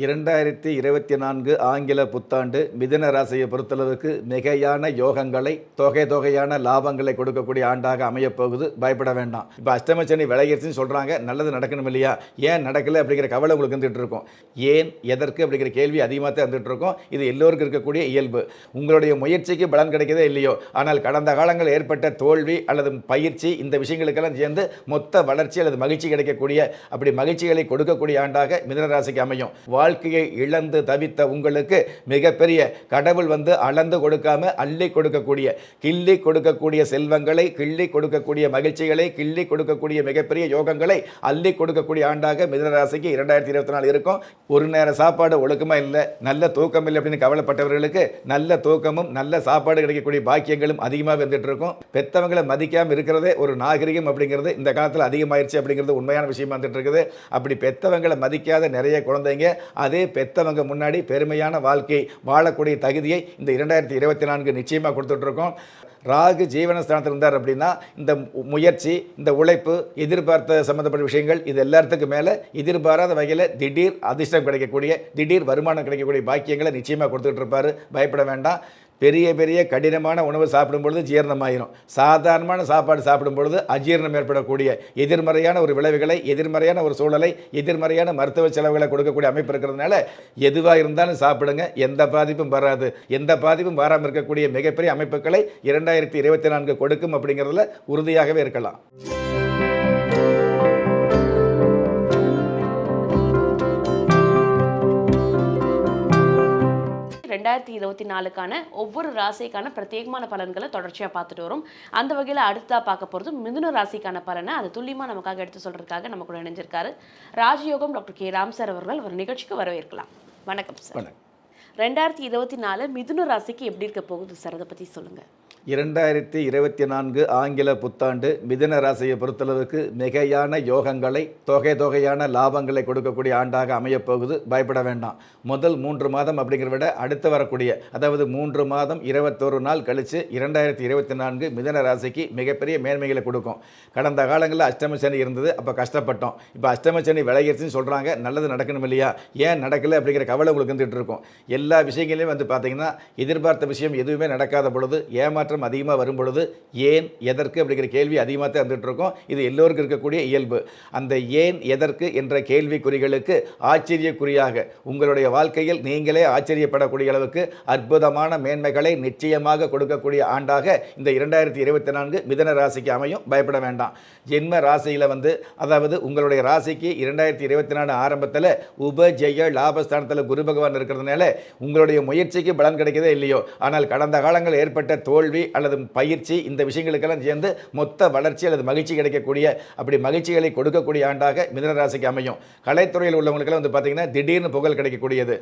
இரண்டாயிரத்தி இருபத்தி நான்கு ஆங்கில புத்தாண்டு மிதன ராசியை பொறுத்தளவுக்கு மிகையான யோகங்களை தொகை தொகையான லாபங்களை கொடுக்கக்கூடிய ஆண்டாக அமையப்போகுது பயப்பட வேண்டாம். இப்போ அஷ்டமச்சனி விளையிடுச்சுன்னு சொல்கிறாங்க நல்லது நடக்கணும் இல்லையா? ஏன் நடக்கலை அப்படிங்கிற கவலை உங்களுக்கு இருந்துகிட்டு இருக்கும். ஏன் எதற்கு அப்படிங்கிற கேள்வி அதிகமாக தான் இருக்கும். இது எல்லோருக்கும் இருக்கக்கூடிய இயல்பு. உங்களுடைய முயற்சிக்கு பலன் கிடைக்கதே இல்லையோ ஆனால் கடந்த காலங்களில் ஏற்பட்ட தோல்வி அல்லது பயிற்சி இந்த விஷயங்களுக்கெல்லாம் சேர்ந்து மொத்த வளர்ச்சி அல்லது மகிழ்ச்சி கிடைக்கக்கூடிய அப்படி மகிழ்ச்சிகளை கொடுக்கக்கூடிய ஆண்டாக மிதன ராசிக்கு அமையும். வாழ்க்கையை இழந்து தவித்த உங்களுக்கு மிகப்பெரிய கடவுள் வந்து அளந்து கொடுக்காம அள்ளி கொடுக்கக்கூடிய கிள்ளி கொடுக்கக்கூடிய செல்வங்களை கிள்ளி கொடுக்கக்கூடிய மகிழ்ச்சிகளை கிள்ளி கொடுக்கக்கூடிய மிகப்பெரிய யோகங்களை அள்ளி கொடுக்கக்கூடிய ஆண்டாக மிதனராசிக்கு இரண்டாயிரத்தி இருபத்தி நாலு இருக்கும். ஒரு நேர சாப்பாடு ஒழுக்கமாக இல்லை நல்ல தூக்கம் இல்லை அப்படின்னு கவலைப்பட்டவர்களுக்கு நல்ல தூக்கமும் நல்ல சாப்பாடு கிடைக்கக்கூடிய பாக்கியங்களும் அதிகமாக வந்துட்டு இருக்கும். பெத்தவங்களை மதிக்காம இருக்கிறதே ஒரு நாகரிகம் அப்படிங்கிறது இந்த காலத்தில் அதிகமாயிருச்சு அப்படிங்கிறது உண்மையான விஷயமா வந்துட்டு இருக்குது. அப்படி பெத்தவங்களை மதிக்காத நிறைய குழந்தைங்க அதே பெத்தவங்க முன்னாடி பெருமையான வாழ்க்கை வாழக்கூடிய தகுதியை இந்த இரண்டாயிரத்தி இருபத்தி நான்கு நிச்சயமாக கொடுத்துட்ருக்கோம். ராகு ஜீவனஸ்தானத்தில் இருந்தார் அப்படின்னா இந்த முயற்சி இந்த உழைப்பு எதிர்பார்த்த சம்மந்தப்பட்ட விஷயங்கள் இது எல்லாத்துக்கும் மேலே எதிர்பாராத வகையில் திடீர் அதிர்ஷ்டம் கிடைக்கக்கூடிய திடீர் வருமானம் கிடைக்கக்கூடிய பாக்கியங்களை நிச்சயமாக கொடுத்துட்டு இருப்பார் பயப்பட வேண்டாம். பெரிய பெரிய கடினமான உணவு சாப்பிடும் பொழுது ஜீரணமாயிரும். சாதாரணமான சாப்பாடு சாப்பிடும் பொழுது அஜீரணம் ஏற்படக்கூடிய எதிர்மறையான ஒரு விளைவுகளை எதிர்மறையான ஒரு சூழலை எதிர்மறையான மருத்துவ செலவுகளை கொடுக்கக்கூடிய அமைப்பு இருக்கிறதுனால எதுவாக இருந்தாலும் சாப்பிடுங்க. எந்த பாதிப்பும் வராது. எந்த பாதிப்பும் வராமல் இருக்கக்கூடிய மிகப்பெரிய அமைப்புகளை இரண்டாயிரத்தி இருபத்தி நான்கு கொடுக்கும் அப்படிங்கிறதுல உறுதியாகவே இருக்கலாம். ரெண்டாயிரத்தி இருபத்தி நாலுக்கான ஒவ்வொரு ராசிக்கான பிரத்யேகமான பலன்களை தொடர்ச்சியாக பார்த்துட்டு வரும். அந்த வகையில் அடுத்தா பார்க்க போகிறது மிதுன ராசிக்கான பலனை அது துல்லியமாக நமக்காக எடுத்து சொல்றதுக்காக நம்ம கூட இணைஞ்சிருக்காரு. ராஜயோகம் டாக்டர் கே. ராம் சார் அவர்கள் ஒரு நிகழ்ச்சிக்கு வரவேற்கலாம். வணக்கம் சார். ரெண்டாயிரத்தி இருபத்தி நாலு மிதுன ராசிக்கு எப்படி இருக்க போகுது சார்? அதை பற்றி சொல்லுங்கள் இரண்டாயிரத்தி இருபத்தி நான்கு ஆங்கில புத்தாண்டு மிதன ராசியை பொறுத்தளவுக்கு மிகையான யோகங்களை தொகை தொகையான லாபங்களை கொடுக்கக்கூடிய ஆண்டாக அமையப்போகுது. பயப்பட வேண்டாம். முதல் மூன்று மாதம் அப்படிங்கிறத விட அடுத்து வரக்கூடிய அதாவது மூன்று மாதம் இருபத்தோரு நாள் கழித்து இரண்டாயிரத்தி இருபத்தி நான்கு மிதன ராசிக்கு மிகப்பெரிய மேன்மைகளை கொடுக்கும். கடந்த காலங்களில் அஷ்டம சனி இருந்தது அப்போ கஷ்டப்பட்டோம். இப்போ அஷ்டம சனி விளையிடுச்சுன்னு சொல்கிறாங்க நல்லது நடக்கணும் இல்லையா? ஏன் நடக்கலை அப்படிங்கிற கவலை உங்களுக்கு இருந்துகிட்டு இருக்கும். எல்லா விஷயங்களையும் வந்து பார்த்தீங்கன்னா எதிர்பார்த்த விஷயம் எதுவுமே நடக்காத பொழுது மாற்றம் அதிகமாக வரும் பொழுது ஏன் எதற்கு அப்படிங்கிற கேள்வி அதிகமாக தான் வந்துட்டுருக்கும் இது எல்லோருக்கும் இருக்கக்கூடிய இயல்பு. அந்த ஏன் எதற்கு என்ற கேள்விக்குறிகளுக்கு ஆச்சரியக்குறியாக உங்களுடைய வாழ்க்கையில் நீங்களே ஆச்சரியப்படக்கூடிய அளவுக்கு அற்புதமான மேன்மைகளை நிச்சயமாக கொடுக்கக்கூடிய ஆண்டாக இந்த இரண்டாயிரத்தி இருபத்தி நான்கு மிதன ராசிக்கு அமையும். பயப்பட வேண்டாம். ஜென்ம ராசியில் வந்து அதாவது உங்களுடைய ராசிக்கு இரண்டாயிரத்தி இருபத்தி நாலு ஆரம்பத்தில் உபஜெய லாபஸ்தானத்தில் குரு பகவான் இருக்கிறதுனால உங்களுடைய முயற்சிக்கு பலன் கிடைக்கதே இல்லையோ. ஆனால் கடந்த காலங்கள் ஏற்பட்ட தோல்வி அல்லது பயிற்சி இந்த விஷயங்களுக்கெல்லாம் சேர்ந்து மொத்த வளர்ச்சி அல்லது மகிழ்ச்சி கிடைக்கக்கூடிய அப்படி மகிழ்ச்சிகளை கொடுக்கக்கூடிய ஆண்டாக மிதனராசிக்கு அமையும். கலைத்துறையில் உள்ளவங்களுக்கெல்லாம் வந்து பார்த்திங்கன்னா திடீர்னு புகழ் கிடைக்கக்கூடியது.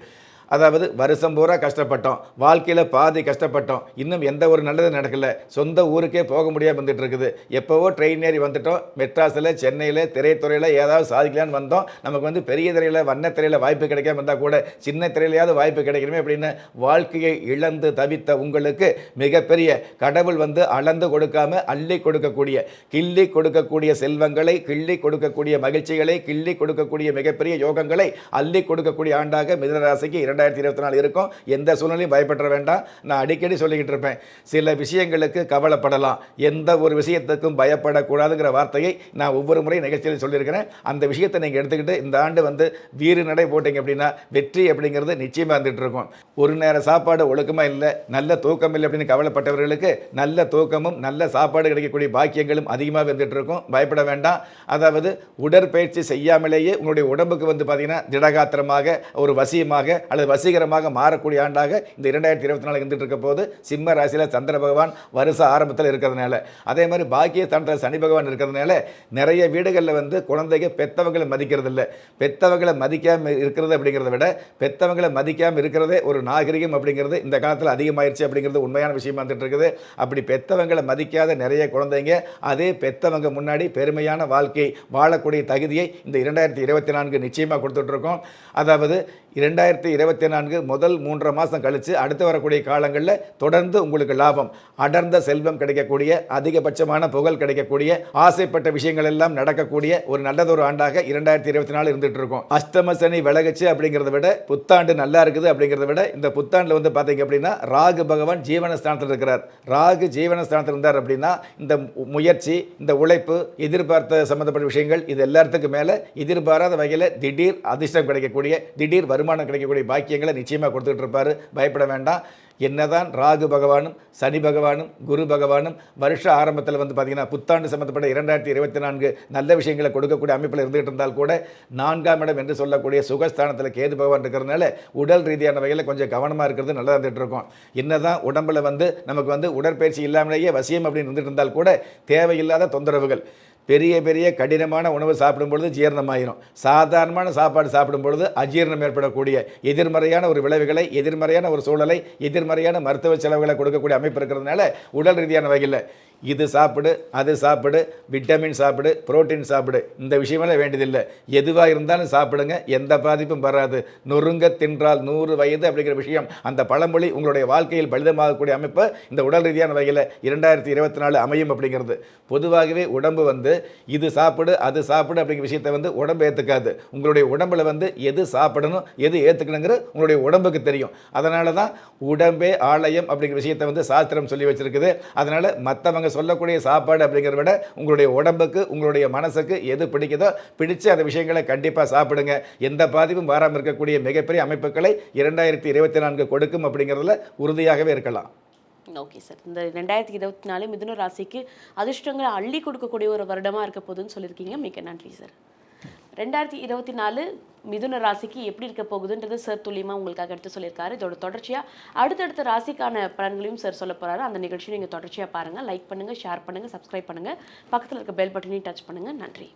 அதாவது வருஷம் பூரா கஷ்டப்பட்டோம். வாழ்க்கையில் பாதி கஷ்டப்பட்டோம். இன்னும் எந்த ஒரு நல்லது நடக்கல. சொந்த ஊருக்கே போக முடியாமல் வந்துட்டு இருக்குது எப்போவோ ட்ரெயின் ஏறி வந்துட்டோம். மெட்ராஸில் சென்னையில் திரைத்துறையில் ஏதாவது சாதிக்கலான்னு வந்தோம். நமக்கு வந்து பெரிய திரையில் வண்ண திரையில் வாய்ப்பு கிடைக்காம இருந்தால் கூட சின்ன திரையிலையாவது வாய்ப்பு கிடைக்கணுமே அப்படின்னு வாழ்க்கையை இழந்து தவித்த உங்களுக்கு மிகப்பெரிய கடவுள் வந்து அளந்து கொடுக்காம அள்ளி கொடுக்கக்கூடிய கிள்ளி கொடுக்கக்கூடிய செல்வங்களை கிள்ளி கொடுக்கக்கூடிய மகிழ்ச்சிகளை கிள்ளி கொடுக்கக்கூடிய மிகப்பெரிய யோகங்களை அள்ளி கொடுக்கக்கூடிய ஆண்டாக மிதனராசிக்கு இரண்டு ரெண்டாயிரத்தி இருபத்தி நாலு இருக்கும். எந்த சூழ்நிலையும் பயப்பட வேண்டாம். நான் அடிக்கடி சொல்லிக்கிட்டு இருப்பேன். சில விஷயங்களுக்கு கவலைப்படலாம். எந்த ஒரு விஷயத்துக்கும் பயப்படக்கூடாதுங்கிற வார்த்தையை நான் ஒவ்வொரு முறையும் நிகழ்ச்சியில் சொல்லியிருக்கிறேன். அந்த விஷயத்தை நீங்கள் எடுத்துக்கிட்டு இந்த ஆண்டு வந்து வீறு நடை போட்டீங்க அப்படின்னா வெற்றி அப்படிங்கிறது நிச்சயமாக வந்துட்டு இருக்கும். ஒரு நேர சாப்பாடு ஒழுக்கமாக இல்லை நல்ல தூக்கம் இல்லை அப்படின்னு கவலைப்பட்டவர்களுக்கு நல்ல தூக்கமும் நல்ல சாப்பாடு கிடைக்கக்கூடிய பாக்கியங்களும் அதிகமாக வந்துட்டு இருக்கும். பயப்பட வேண்டாம். அதாவது உடற்பயிற்சி செய்யாமலேயே உங்களுடைய உடம்புக்கு வந்து பார்த்தீங்கன்னா திடகாத்திரமாக ஒரு வசியமாக அல்லது வசீகரமாக மாறக்கூடிய ஆண்டாக இந்த இரண்டாயிரத்தி இருபத்தி நாலு இருந்துட்டு இருக்க போது சிம்ம ராசியில் சந்திர பகவான் வருஷ ஆரம்பத்தில் இருக்கிறதுனால. அதே மாதிரி பாக்கிய ஸ்தானத்தில் சனி பகவான் இருக்கிறதுனால நிறைய வீடுகளில் வந்து குழந்தைங்க பெத்தவங்களை மதிக்கிறது இல்லை பெத்தவங்களை மதிக்காமல் இருக்கிறது அப்படிங்கிறத விட பெத்தவங்களை மதிக்காமல் இருக்கிறதே ஒரு நாகரிகம் அப்படிங்கிறது இந்த காலத்தில் அதிகமாயிருச்சு அப்படிங்கிறது உண்மையான விஷயமா வந்துட்டு இருக்குது அப்படி பெத்தவங்களை மதிக்காத நிறைய குழந்தைங்க அதே பெத்தவங்க முன்னாடி பெருமையான வாழ்க்கை வாழக்கூடிய தகுதியை இந்த இரண்டாயிரத்தி இருபத்தி நான்கு நிச்சயமாக கொடுத்துட்ருக்கோம். அதாவது இரண்டாயிரத்தி இருபத்தி நான்கு முதல் மூன்றரை மாதம் கழித்து அடுத்து வரக்கூடிய காலங்களில் தொடர்ந்து உங்களுக்கு லாபம். அடர்ந்த செல்வம் கிடைக்கக்கூடிய அதிகபட்சமான புகழ் கிடைக்கக்கூடிய ஆசைப்பட்ட விஷயங்கள் எல்லாம் நடக்கக்கூடிய ஒரு நல்லதொரு ஆண்டாக இரண்டாயிரத்தி இருபத்தி நாலு இருந்துட்டு இருக்கும். அஷ்டம சனி விலகுச்சு அப்படிங்கிறத விட புத்தாண்டு நல்லா இருக்குது அப்படிங்கிறத விட இந்த புத்தாண்டில் வந்து பார்த்தீங்க அப்படின்னா ராகு பகவான் ஜீவனஸ்தானத்தில் இருக்கிறார். ராகு ஜீவனஸ்தானத்தில் இருந்தார் அப்படின்னா இந்த மு- முயற்சி இந்த உழைப்பு எதிர்பார்த்த சம்மந்தப்பட்ட விஷயங்கள் இது எல்லாத்துக்கும் மேலே எதிர்பாராத வகையில் திடீர் அதிர்ஷ்டம் கிடைக்கக்கூடிய திடீர் வருமானம் கிடைக்கக்கூடிய பாக்கியங்களை நிச்சயமாக கொடுத்துட்டு இருப்பாரு. பயப்பட வேண்டாம். என்னதான் ராகு பகவானும் சனி பகவானும் குரு பகவானும் வருஷ ஆரம்பத்தில் வந்து பார்த்திங்கன்னா புத்தாண்டு சம்மந்தப்பட்ட இரண்டாயிரத்தி இருபத்தி நான்கு நல்ல விஷயங்களை கொடுக்கக்கூடிய அமைப்பில் இருந்துகிட்டு இருந்தால் கூட நான்காம் இடம் என்று சொல்லக்கூடிய சுகஸ்தானத்தில் கேது பகவான் இருக்கிறதுனால உடல் ரீதியான வகையில் கொஞ்சம் கவனமாக இருக்கிறது நல்லா இருந்துகிட்டு இருக்கும். என்னதான் உடம்புல வந்து நமக்கு வந்து உடற்பயிற்சி இல்லாமலேயே வசியம் அப்படின்னு இருந்துகிட்டு இருந்தால் கூட தேவையில்லாத தொந்தரவுகள். பெரிய பெரிய கடினமான உணவு சாப்பிடும் பொழுது ஜீரணமாயிரும். சாதாரணமான சாப்பாடு சாப்பிடும் பொழுது அஜீரணம் ஏற்படக்கூடிய எதிர்மறையான ஒரு விளைவுகளை எதிர்மறையான ஒரு சூழலை எதிர்மறையான மருத்துவ செலவுகளை கொடுக்கக்கூடிய அமைப்பு இருக்கிறதுனால உடல் ரீதியான வகையில் இது சாப்பிடு அது சாப்பிடு விட்டமின் சாப்பிடு புரோட்டீன் சாப்பிடு இந்த விஷயமெல்லாம் வேண்டியதில்லை. எதுவாக இருந்தாலும் சாப்பிடுங்க எந்த பாதிப்பும் வராது. நொறுங்க தின்றால் நூறு வயது அப்படிங்கிற விஷயம் அந்த பழமொழி உங்களுடைய வாழ்க்கையில் பலிதமாகக்கூடிய அமைப்பு இந்த உடல் ரீதியான வகையில் இரண்டாயிரத்தி இருபத்தி நாலு அமையும் அப்படிங்கிறது. பொதுவாகவே உடம்பு வந்து இது சாப்பிடு அது சாப்பிடு அப்படிங்கிற விஷயத்தை வந்து உடம்பு ஏற்றுக்காது உங்களுடைய உடம்புல வந்து எது சாப்பிடணும் எது ஏற்றுக்கணுங்கிறது உங்களுடைய உடம்புக்கு தெரியும். அதனால தான் உடம்பே ஆலயம் அப்படிங்கிற விஷயத்தை வந்து சாஸ்திரம் சொல்லி வச்சிருக்குது. அதனால் மற்றவங்க சொல்லக்கூடிய சாப்பாடு அப்படிங்கிறத விட உங்களுடைய உடம்புக்கு உங்களுடைய மனசுக்கு எது பிடிக்குதோ பிடிச்சு அந்த விஷயங்களை கண்டிப்பாக சாப்பிடுங்க. எந்த பாதிப்பும் வராமல் இருக்கக்கூடிய மிகப்பெரிய அமைப்புகளை இரண்டாயிரத்தி இருபத்தி நான்கு கொடுக்கும் அப்படிங்கிறதுல உறுதியாகவே இருக்கலாம். ஓகே சார் இந்த ரெண்டாயிரத்தி இருபத்தி நாலு மிதுன ராசிக்கு அதிர்ஷ்டங்களை அள்ளி கொடுக்கக்கூடிய ஒரு வருடமாக இருக்க போகுதுன்னு சொல்லியிருக்கீங்க. மிக்க நன்றி சார் ரெண்டாயிரத்தி இருபத்தி நாலு மிதுன ராசிக்கு எப்படி இருக்க போகுதுன்றது சார் துல்லியமாக உங்களுக்காக எடுத்து சொல்லியிருக்காரு. இதோட தொடர்ச்சியாக அடுத்தடுத்த ராசிக்கான பலன்களையும் சார் சொல்ல போகிறாரு அந்த நிகழ்ச்சியும் நீங்கள் தொடர்ச்சியாக பாருங்கள் லைக் பண்ணுங்கள் ஷேர் பண்ணுங்கள் சப்ஸ்கிரைப் பண்ணுங்கள் பக்கத்தில் இருக்க பெல் பட்டனையும் டச் பண்ணுங்கள் நன்றி.